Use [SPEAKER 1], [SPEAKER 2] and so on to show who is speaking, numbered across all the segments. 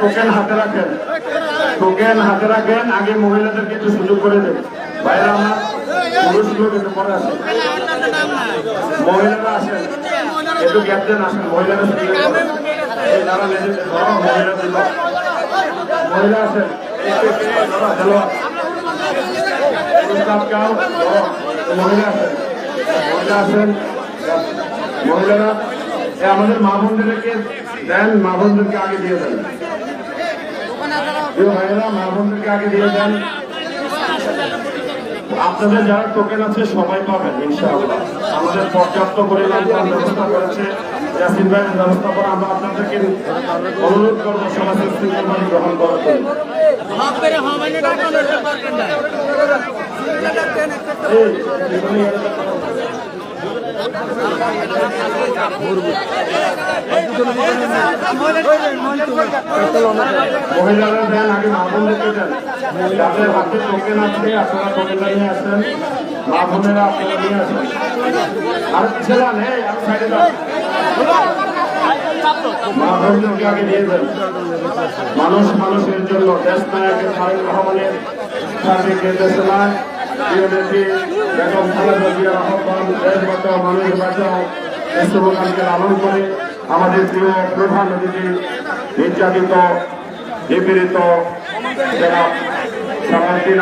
[SPEAKER 1] Token হাতে রাখেন। Token হাতে রাখেন, আগে মহিলাদেরকে একটু সুযোগ করে দেন। বাইরে আমার পুরুষগুলো কিন্তু পরে আসেন। মহিলারা আসেন। একটু গ্যাপ দেন। আসেন মহিলারা মহিলা আসেন। মহিলা মহিলারা আমাদের মা বোনদেরকে দেন মা বোনদেরকে আগে দিয়ে দেন ভাইয়েরা মা বোনদেরকে আগে দিয়ে দেন আপনাদের যারা টোকেন আছে, সবাই পাবেন, ইনশাআল্লাহ। আমাদের পর্যাপ্ত পরিমাণ ব্যবস্থা করেছে। ইয়াসিন ভাইয়ের ব্যবস্থা করে আমরা আপনাদেরকে অনুরোধ করব সমাজে শৃঙ্খলা গ্রহণ করার জন্য। মহিলারা দেন, আগে মা বোনদেরকে দেন। যাদের হাতে টোকেন আপনারা আপনারা নিয়ে আসেন। আর ছেলা নেই আর সাইডে মানুষ মানুষের জন্য দেশ নায়কের তারেক রহমানের সার্বিক নির্দেশনায় প্রিয় করে আমাদের প্রিয় প্রধান অতিথি নির্যাতিত, নিপীড়িত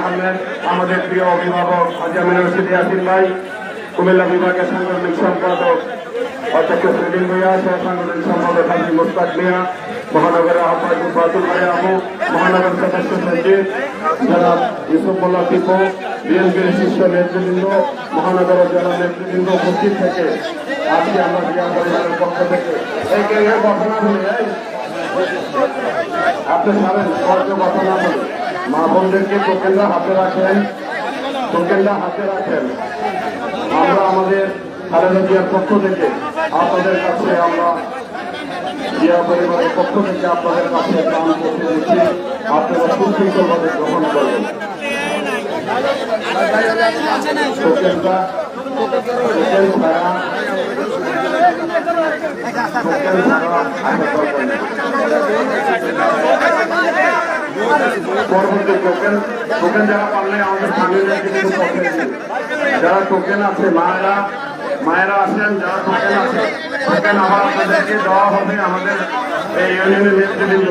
[SPEAKER 1] আহমেদ, আমাদের প্রিয় অভিভাবক আজামিন রশিদ ইয়াসিন ভাই, কুমিল্লা বিভাগের সাংগঠনিক সম্পাদক অধ্যক্ষ সেলিম ভূঁইয়া সহ সাংগঠনিক সম্পাদক হাজি মুস্তাক মিয়া, মহানগরের আহ্বায়ক বাতুল ভাই আবু মহানগর সদস্য সচিব জনাব ইউসুফুল্লাহ টিপু, বিএনপির শীর্ষ নেতৃবৃন্দ মহানগর জেলা নেতৃবৃন্দ উপস্থিত থেকে আজকে আমরা পরিবারের পক্ষ থেকে এই কে এর কথা না আপনি সারেন স্পষ্ট কথা না বলে মা বোনদেরকে টোকেনটা হাতে রাখেন টোকেনটা হাতে রাখেন। আমরা আমাদের খালেদা জিয়ার পক্ষ থেকে আপনাদের কাছে আমরা জিয়া পরিবারের পক্ষ থেকে আপনাদের কাছে দান করতে দিচ্ছি। আপনারা সুশৃঙ্খলভাবে গ্রহণ করবেন। টোকেনটা টোকেন ছাড়া টোকেন ছাড়া হাতে করবেন পরবর্তী টোকেন টোকেন যারা পারলে আমাদের স্থানীয় নেতৃবৃন্দ পক্ষে দিন। যারা টোকেন আছে, মায়েরা মায়েরা আসেন যারা টোকেন আছে টোকেন আবার আপনাদেরকে দেওয়া হবে আমাদের এই ইউনিয়নের নেতৃবৃন্দ।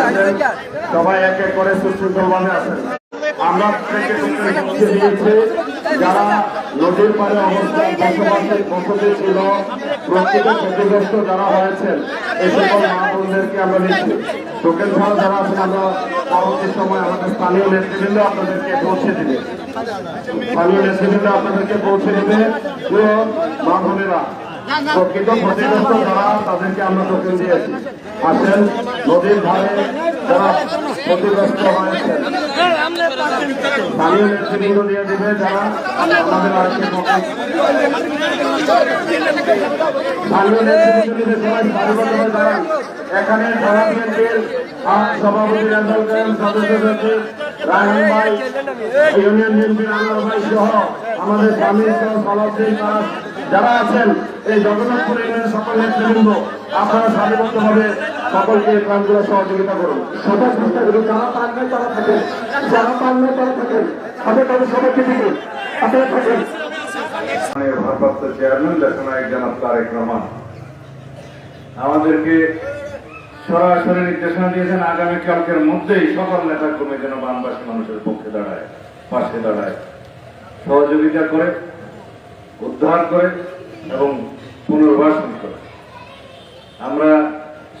[SPEAKER 1] আসেন, সবাই এক এক করে সুশৃঙ্খলভাবে আসেন আমরা যারা নদীর পাড়ে অবস্থায় বসবাসের বসতি ছিল প্রকৃত ক্ষতিগ্রস্ত যারা হয়েছেন এই সকল আমরা নিচ্ছি টোকেন যারা আছেন আমরা পরবর্তী সময় আমাদের স্থানীয় নেতৃবৃন্দ আপনাদেরকে পৌঁছে দিবে। স্থানীয় নেতৃবৃন্দ আপনাদেরকে পৌঁছে দিবে প্রিয় মা বোনেরা প্রকৃত ক্ষতিগ্রস্ত যারা, তাদেরকে আমরা টোকেন দিয়েছি। আসেন, নদীর ধারে যারা ক্ষতিগ্রস্ত যারা এখানে ধারা সভাপতি রেজাল সদস্য যারা আছেন, এই সকল নেতৃবৃন্দ, আপনারা সকলকে প্রাণগুলো সহযোগিতা করুন। সবাই চেষ্টা করুন যারা তারা থাকেন যারা তারা থাকেন আপনি তাদের সবাইকে দিবেন আপনারা থাকেন।
[SPEAKER 2] ভারপ্রাপ্ত চেয়ারম্যান, লেখনায়ক জনাব তারেক রহমান, আমাদেরকে সরাসরি নির্দেশনা দিয়েছেন আগামীকালকের মধ্যেই সকল নেতা কর্মী যেন বানবাসী মানুষের পক্ষে দাঁড়ায়, পাশে দাঁড়ায়। সহযোগিতা করে, উদ্ধার করে এবং পুনর্বাসন করে। আমরা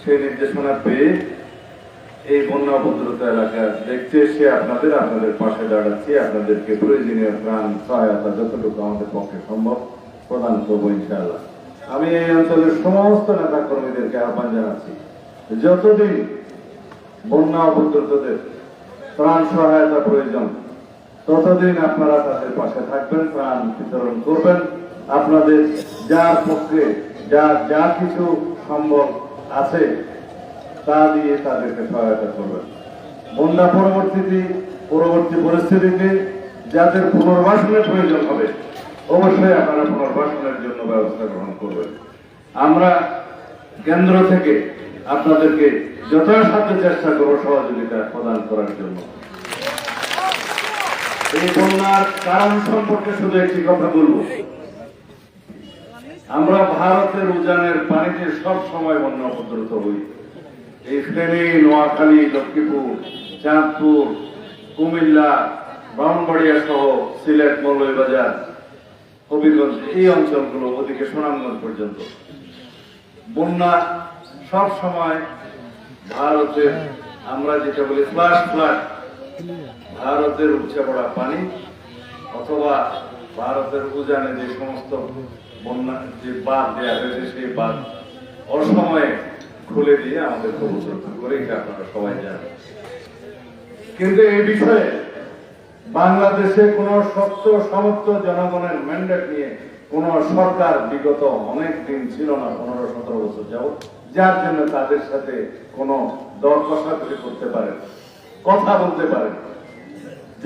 [SPEAKER 2] সেই নির্দেশনা পেয়ে এই বন্যা উপদ্রুত এলাকা দেখতে এসে আপনাদের আপনাদের পাশে দাঁড়াচ্ছি, আপনাদেরকে প্রয়োজনীয় প্রাণ সহায়তা যতটুকু আমাদের পক্ষে সম্ভব প্রদান করব ইনশাআল্লাহ। আমি এই অঞ্চলের সমস্ত নেতা কর্মীদেরকে আহ্বান জানাচ্ছি। যতদিন বন্যা উপদ্রুতদের প্রাণ সহায়তা প্রয়োজন, ততদিন আপনারা তাদের পাশে থাকবেন ত্রাণ বিতরণ করবেন। আপনাদের যার পক্ষে যা যা কিছু সম্ভব আছে, তা দিয়ে তাদেরকে সহায়তা করবেন। বন্যা পরবর্তীতে, পরবর্তী পরিস্থিতিতে যাদের পুনর্বাসনের প্রয়োজন হবে, অবশ্যই আপনারা পুনর্বাসনের জন্য ব্যবস্থা গ্রহণ করবেন। আমরা কেন্দ্র থেকে আপনাদেরকে যথাসাধ্য চেষ্টা করব সহযোগিতা প্রদান করার জন্য। এই বন্যার কারণ সম্পর্কে শুধু একটি কথা বলব। আমরা ভারতের উজানের পানিতে সব সময় বন্যা উপদ্রুত হই। এই ফেনী, নোয়াখালী, লক্ষ্মীপুর, চাঁদপুর, কুমিল্লা, ব্রাহ্মণবাড়িয়া সহ সিলেট, মৌলভীবাজার, হবিগঞ্জ এই অঞ্চলগুলো ওদিকে সুনামগঞ্জ পর্যন্ত। বন্যা সব সময় ভারতের আমরা যেটা বলি ফ্লাশ ফ্লাড ভারতের উপচে পড়া পানি, অথবা ভারতের উজানে যে সমস্ত বন্যা, যে বাঁধ দেওয়া হয়েছে সেই বাঁধ অসময়ে খুলে দিয়ে আমাদের প্রবচন করে এটা আপনারা সবাই জানেন। কিন্তু এই বিষয়ে বাংলাদেশে কোন সত্য সমর্থ জনগণের ম্যান্ডেট নিয়ে কোন সরকার বিগত অনেক দিন ছিল না, পনেরো সতেরো বছর যাবত যার জন্য তাদের সাথে কোনো দর কষাকষি করতে পারেন, কথা বলতে পারেন।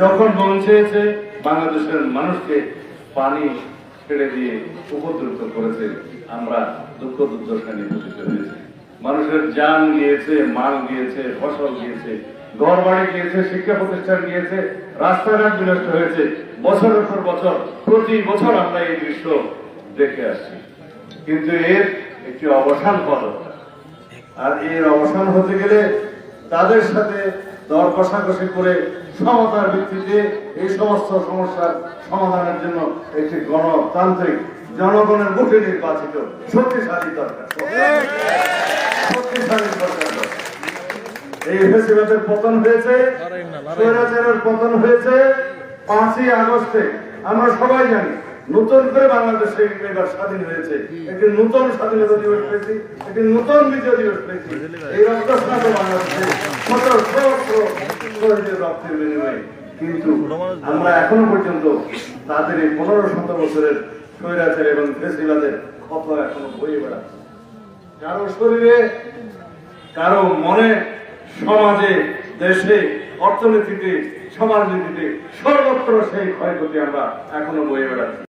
[SPEAKER 2] যখন মন চেয়েছে, বাংলাদেশের মানুষকে পানি ছেড়ে দিয়ে উপদ্রুত করেছে, আমরা দুঃখ দুর্দশা নিপতিত হয়েছি। মানুষের যান গিয়েছে, মাল গিয়েছে, ফসল গিয়েছে ঘর বাড়ি গিয়েছে, শিক্ষা প্রতিষ্ঠান গিয়েছে, রাস্তাঘাট বিনষ্ট হয়েছে। বছরের পর বছর, প্রতি বছর আমরা এই দৃশ্য দেখে আসছি। কিন্তু এর একটি অবসান দরকার আর এর অবসান হতে গেলে তাদের সাথে দর কষাকষি করে সমতার ভিত্তিতে এই সমস্ত সমস্যার সমাধানের জন্য একটি গণতান্ত্রিক জনগণের মুখে নির্বাচিত শক্তিশালী দরকার। এই পতন হয়েছে, স্বৈরাচারের পতন হয়েছে। পাঁচই আগস্টে, আমরা সবাই জানি নতুন করে বাংলাদেশে এবার স্বাধীন হয়েছে। একটি নতুন স্বাধীনতা দিবস পেয়েছি একটি নতুন বিজয় দিবস পেয়েছি। এই রক্তস্নাত বাংলাদেশে শহীদের রক্তের বিনিময়ে। কিন্তু আমরা এখনও পর্যন্ত তাদের এই পনেরো শত বছরের স্বৈরাচার এবং ফেসিবাদের ক্ষত এখনও বয়ে বেড়াচ্ছে। কারও শরীরে কারও মনে সমাজে দেশে অর্থনীতিতে সমাজনীতিতে সর্বত্র সেই ক্ষয়ক্ষতি আমরা এখনও বয়ে বেড়াচ্ছি।